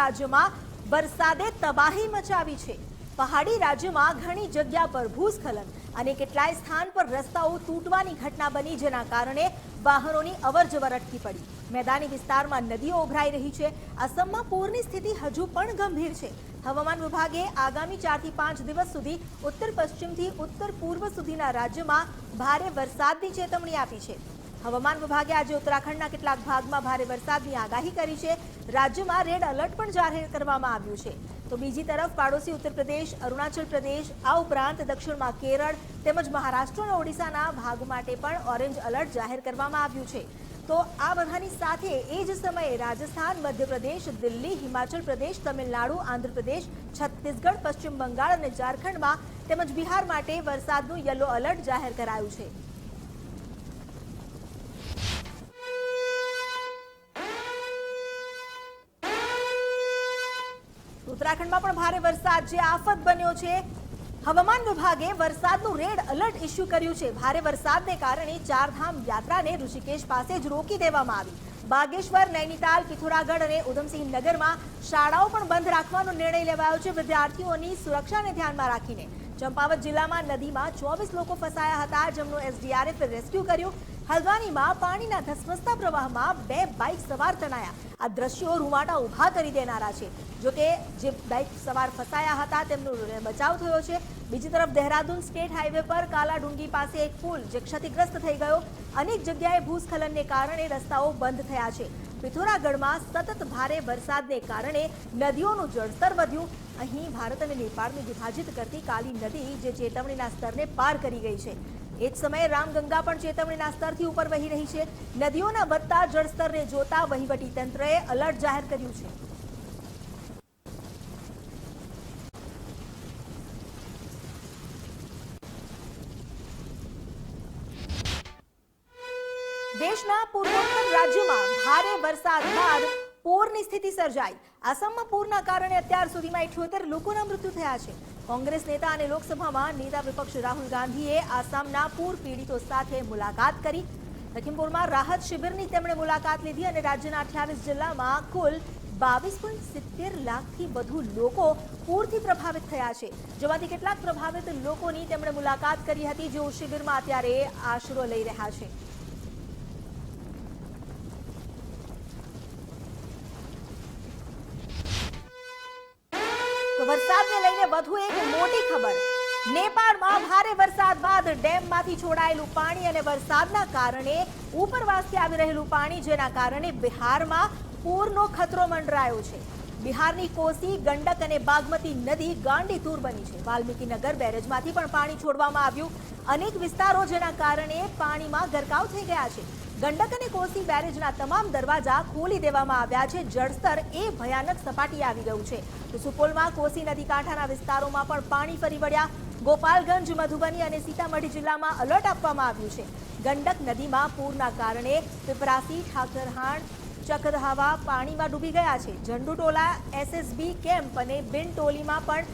રાજ્યમાં વરસાદે તબાહી મચાવી છે. પહાડી રાજ્યમાં ઘણી જગ્યા પર ભૂસ્ખલન અને કેટલાય સ્થાન પર રસ્તાઓ તૂટવાની ઘટના બની જેના કારણે વાહનોની અવરજવર અટકી પડી. મેદાની વિસ્તારમાં નદીઓ ઉભરાઈ રહી છે. અસમમાં પૂરની સ્થિતિ હજુ પણ ગંભીર છે. હવામાન વિભાગે આગામી ચારથી પાંચ દિવસ સુધી ઉત્તર પશ્ચિમથી ઉત્તર પૂર્વ સુધીના રાજ્યમાં ભારે વરસાદની ચેતવણી આપી છે. હવામાન વિભાગે આજે ઉત્તરાખંડના કેટલાક ભાગમાં ભારે વરસાદની આગાહી કરી છે. રાજ્યમાં રેડ એલર્ટ પણ જાહેર કરવામાં આવ્યું છે. તો બીજી તરફ પાડોશી ઉત્તર પ્રદેશ અરુણાચલ પ્રદેશ, આ ઉપરાંત દક્ષિણમાં કેરળ તેમજ મહારાષ્ટ્ર અને ઓડિશાના ભાગ માટે પણ ઓરેન્જ એલર્ટ જાહેર કરવામાં આવ્યું છે. તો આ બધાની સાથે એ જ સમયે રાજસ્થાન, મધ્યપ્રદેશ, દિલ્હી, હિમાચલ પ્રદેશ, તમિલનાડુ, આંધ્રપ્રદેશ, છત્તીસગઢ, પશ્ચિમ બંગાળ અને ઝારખંડમાં તેમજ બિહાર માટે વરસાદનું યલો એલર્ટ જાહેર કરાયું છે. ઉત્તરાખંડમાં પણ ભારે વરસાદ જે આફત બન્યો છે. હવામાન વિભાગે વરસાદનું રેડ એલર્ટ ઇસ્યુ કર્યું છે. ભારે વરસાદને કારણે ચારધામ યાત્રાને ઋષિકેશ પાસે જ રોકી દેવામાં આવી. બાગેશ્વર, નૈનીતાલ, પિથોરાગઢ અને ઉધમસિંહ નગરમાં શાળાઓ પણ બંધ રાખવાનો નિર્ણય લેવાયો છે વિદ્યાર્થીઓની સુરક્ષાને ધ્યાનમાં રાખીને. ચંપાવત જિલ્લામાં નદીમાં ચોવીસ લોકો ફસાયા હતા. જેમનું એસડીઆરએફે રેસ્ક્યુ કર્યું. હલવાનીમાં પાણીના ધસમસતા પ્રવાહમાં બે બાઇક સવાર તણાયા. આ દ્રશ્યો રૂવાટા ઊભા કરી દેનારા છે. જોકે જે બાઇક સવાર ફસાયા હતા, તેમનો બચાવ થયો છે. બીજી તરફ દહેરાદૂન સ્ટેટ હાઈવે પર કાલાડુંગી પાસે એક પુલ જે ક્ષતિગ્રસ્ત થઈ ગયો. અનેક જગ્યાએ ભૂસ્ખલનને કારણે રસ્તાઓ બંધ થયા છે. પિથોરાગઢમાં સતત ભારે વરસાદને કારણે નદીઓનું જળસ્તર વધ્યું. અહીં ભારત અને નેપાળને વિભાજિત કરતી કાલી નદી જે ચેતવણીના સ્તરને પાર કરી ગઈ છે. એ જ સમયે રામગંગા પણ ચેતવણીના સ્તરથી ઉપર વહી રહી છે. નદીઓના વધતા જળસ્તરને જોતા વહીવટી તંત્રએ એલર્ટ જાહેર કર્યું છે. દેશના પૂર્વોત્તર રાજ્યોમાં ભારે વરસાદ બાદ પૂરની સ્થિતિ સર્જાઈ. આસામમાં પૂરના કારણે અત્યાર સુધીમાં ઇઠ્યોતેર લોકોના મૃત્યુ થયા છે. કોંગ્રેસ નેતા અને લોકસભામાં નેતા વિપક્ષ રાહુલ ગાંધીએ આસામના પૂર પીડિતો સાથે મુલાકાત કરી. લખીમપુરમાં રાહત શિબિરની તેમણે મુલાકાત લીધી અને રાજ્યના અઠ્યાવીસ જિલ્લામાં કુલ બાવીસ પોઈન્ટ સિત્તેર લાખથી વધુ લોકો પૂરથી પ્રભાવિત થયા છે. જેમાંથી કેટલાક પ્રભાવિત લોકોની તેમણે મુલાકાત કરી હતી જેઓ શિબિરમાં અત્યારે આશરો લઈ રહ્યા છે. વરસાદને લઈને વધુ એક મોટી ખબર. નેપાળમાં ભારે વરસાદ બાદ ડેમમાંથી છોડાયેલું પાણી અને વરસાદના કારણે ઉપરવાસથી આવી રહેલું પાણી, જેના કારણે બિહારમાં પૂરનો ખતરો મંડરાયો છે. બિહારની કોસી, ગંડક અને બાગમતી નદી ગાંડીતુર બની છે. વાલ્મીકીનગર બેરેજમાંથી પણ પાણી છોડવામાં આવ્યું. અનેક વિસ્તારો જેના કારણે પાણીમાં ગરકાવ થઈ ગયા છે. ગંડક અને કોસી બેરેજના તમામ દરવાજા ખોલી દેવામાં આવ્યા છે. જળસ્તર એ ભયાનક સપાટી આવી ગયું છે. તો સુપોલમાં કોસી નદી કાંઠાના વિસ્તારોમાં પણ પાણી ફરી વળ્યા. ગોપાલગંજ, મધુબની અને સીતામઢી જિલ્લામાં અલર્ટ આપવામાં આવ્યું છે. ગંડક નદીમાં પૂરના કારણે પીપરાસી, ઠાકરહાણ ચક્રહાવા પાણીમાં ડૂબી ગયા છે. ઝંડુટોલા, એસએસબી કેમ્પ અને બિનટોલીમાં પણ